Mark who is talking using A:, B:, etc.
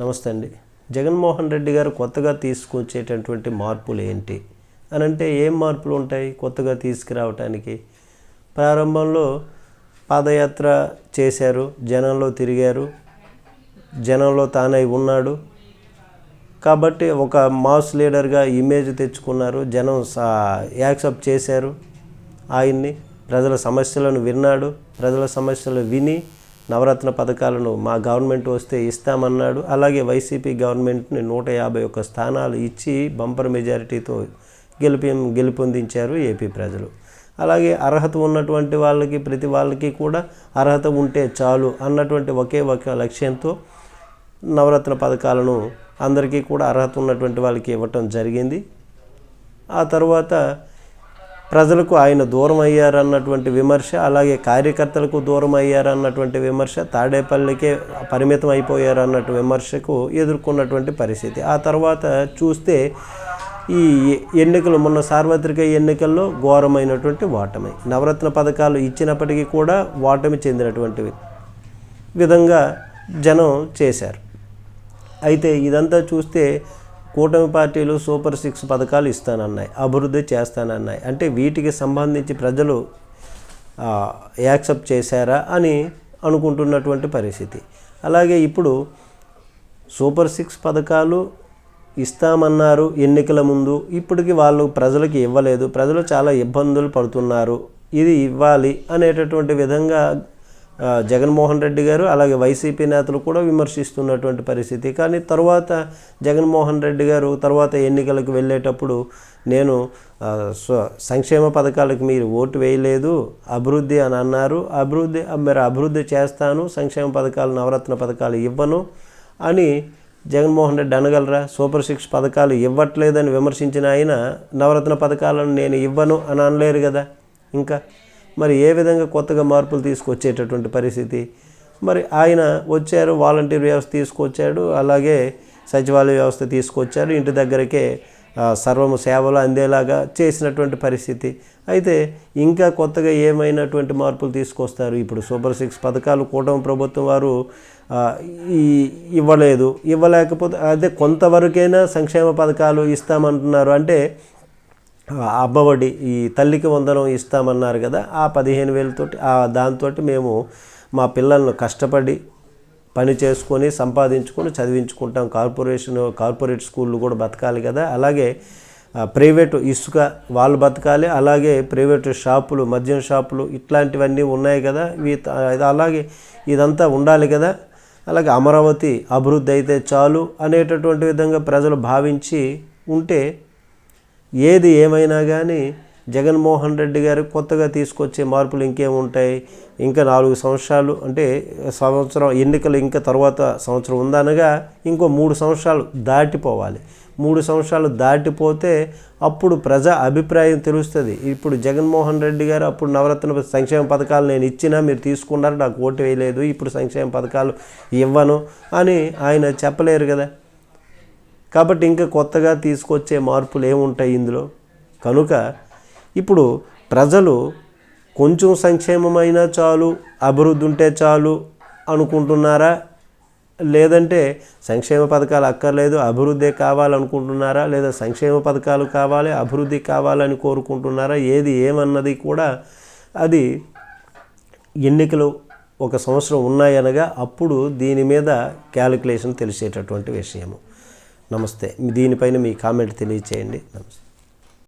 A: నమస్తే అండి. జగన్మోహన్ రెడ్డి గారు కొత్తగా తీసుకొచ్చేటటువంటి మార్పులు ఏంటి? అని అంటే ఏం మార్పులు ఉంటాయి కొత్తగా తీసుకురావటానికి? ప్రారంభంలో పాదయాత్ర చేశారు జనంలో తిరిగారు జనంలో తానై ఉన్నాడు. కాబట్టి ఒక మాస్ లీడర్గా ఇమేజ్ తెచ్చుకున్నారు జనం సా యాక్సెప్ట్ చేశారు. ఆయన్ని ప్రజల సమస్యలను విన్నాడు ప్రజల సమస్యలు విని నవరత్న పథకాలను మా గవర్నమెంట్ వస్తే ఇస్తామన్నాడు. అలాగే వైసీపీ గవర్నమెంట్ని నూట యాభై ఒక్క స్థానాలు ఇచ్చి బంపర్ మెజారిటీతో గెలిపి గెలుపొందించారు ఏపీ ప్రజలు. అలాగే అర్హత ఉన్నటువంటి వాళ్ళకి ప్రతి వాళ్ళకి కూడా అర్హత ఉంటే చాలు అన్నటువంటి ఒకే ఒక లక్ష్యంతో నవరత్న పథకాలను అందరికీ కూడా అర్హత ఉన్నటువంటి వాళ్ళకి ఇవ్వటం జరిగింది. ఆ తర్వాత ప్రజలకు ఆయన దూరం అయ్యారన్నటువంటి విమర్శ అలాగే కార్యకర్తలకు దూరం అయ్యారన్నటువంటి విమర్శ తాడేపల్లికే పరిమితం అయిపోయారన్నట్టు విమర్శకు ఎదుర్కొన్నటువంటి పరిస్థితి. ఆ తర్వాత చూస్తే ఈ ఎన్నికలు మొన్న సార్వత్రిక ఎన్నికల్లో ఘోరమైనటువంటి ఓటమి. నవరత్న పథకాలు ఇచ్చినప్పటికీ కూడా ఓటమి చెందినటువంటి విధంగా జనం చేశారు. అయితే ఇదంతా చూస్తే కూటమి పార్టీలు సూపర్ సిక్స్ పథకాలు ఇస్తానన్నాయి అభివృద్ధి చేస్తానన్నాయి. అంటే వీటికి సంబంధించి ప్రజలు యాక్సెప్ట్ చేశారా అని అనుకుంటున్నటువంటి పరిస్థితి. అలాగే ఇప్పుడు సూపర్ సిక్స్ పథకాలు ఇస్తామన్నారు ఎన్నికల ముందు. ఇప్పటికి వాళ్ళు ప్రజలకు ఇవ్వలేదు. ప్రజలు చాలా ఇబ్బందులు పడుతున్నారు. ఇది ఇవ్వాలి అనేటటువంటి విధంగా జగన్మోహన్ రెడ్డి గారు అలాగే వైసీపీ నేతలు కూడా విమర్శిస్తున్నటువంటి పరిస్థితి. కానీ తర్వాత జగన్మోహన్ రెడ్డి గారు తర్వాత ఎన్నికలకు వెళ్ళేటప్పుడు నేను సంక్షేమ పథకాలకు మీరు ఓటు వేయలేదు అభివృద్ధి అని అన్నారు. అభివృద్ధి మీరు అభివృద్ధి చేస్తాను సంక్షేమ పథకాలు నవరత్న పథకాలు ఇవ్వను అని జగన్మోహన్ రెడ్డి అనగలరా? సూపర్ సిక్స్ పథకాలు ఇవ్వట్లేదని విమర్శించిన ఆయన నవరత్న పథకాలను నేను ఇవ్వను అని అనలేరు కదా. ఇంకా మరి ఏ విధంగా కొత్తగా మార్పులు తీసుకొచ్చేటటువంటి పరిస్థితి? మరి ఆయన వచ్చారు వాలంటీర్ వ్యవస్థ తీసుకొచ్చాడు అలాగే సచివాలయ వ్యవస్థ తీసుకొచ్చారు ఇంటి దగ్గరకే సర్వము సేవలు అందేలాగా చేసినటువంటి పరిస్థితి. అయితే ఇంకా కొత్తగా ఏమైనటువంటి మార్పులు తీసుకొస్తారు? ఇప్పుడు సూపర్ సిక్స్ పథకాలు కూటమి ప్రభుత్వం వారు ఈ ఇవ్వలేదు. ఇవ్వలేకపోతే అదే కొంతవరకైనా సంక్షేమ పథకాలు ఇస్తామంటున్నారు. అంటే ఆ అబ్బఒడి ఈ తల్లికి వందనం ఇస్తామన్నారు కదా ఆ పదిహేను వేలతోటి ఆ దాంతో మేము మా పిల్లలను కష్టపడి పని చేసుకొని సంపాదించుకొని చదివించుకుంటాం. కార్పొరేషన్ కార్పొరేట్ స్కూళ్ళు కూడా బతకాలి కదా. అలాగే ప్రైవేటు ఇసుక వాళ్ళు బతకాలి. అలాగే ప్రైవేటు షాపులు మద్యం షాపులు ఇట్లాంటివన్నీ ఉన్నాయి కదా. ఇవి ఇది అలాగే ఇదంతా ఉండాలి కదా. అలాగే అమరావతి అభివృద్ధి అయితే చాలు అనేటటువంటి విధంగా ప్రజలు భావించి ఉంటే ఏది ఏమైనా కానీ జగన్మోహన్ రెడ్డి గారు కొత్తగా తీసుకొచ్చే మార్పులు ఇంకేముంటాయి ఇంకా నాలుగు సంవత్సరాలు అంటే సంవత్సరం ఎన్నికలు ఇంకా తర్వాత సంవత్సరం ఉందనగా ఇంకో మూడు సంవత్సరాలు దాటిపోవాలి. మూడు సంవత్సరాలు దాటిపోతే అప్పుడు ప్రజా అభిప్రాయం తెలుస్తుంది. ఇప్పుడు జగన్మోహన్ రెడ్డి గారు అప్పుడు నవరత్న సంక్షేమ పథకాలు నేను ఇచ్చినా మీరు తీసుకున్నారు? నాకు ఓటు వేయలేదు. ఇప్పుడు సంక్షేమ పథకాలు ఇవ్వను అని ఆయన చెప్పలేరు కదా. కాబట్టి ఇంకా కొత్తగా తీసుకొచ్చే మార్పులు ఏముంటాయి ఇందులో? కనుక ఇప్పుడు ప్రజలు కొంచెం సంక్షేమమైనా చాలు అభివృద్ధి ఉంటే చాలు అనుకుంటున్నారా? లేదంటే సంక్షేమ పథకాలు అక్కర్లేదు అభివృద్ధి కావాలనుకుంటున్నారా? లేదా సంక్షేమ పథకాలు కావాలి అభివృద్ధి కావాలని కోరుకుంటున్నారా? ఏది ఏమన్నది కూడా అది ఎన్నికలు ఒక సంవత్సరం ఉన్నాయనగా అప్పుడు దీని మీద క్యాలిక్యులేషన్ తెలిసేటటువంటి విషయము. నమస్తే. దీనిపైన మీ కామెంట్ తెలియచేయండి. నమస్తే.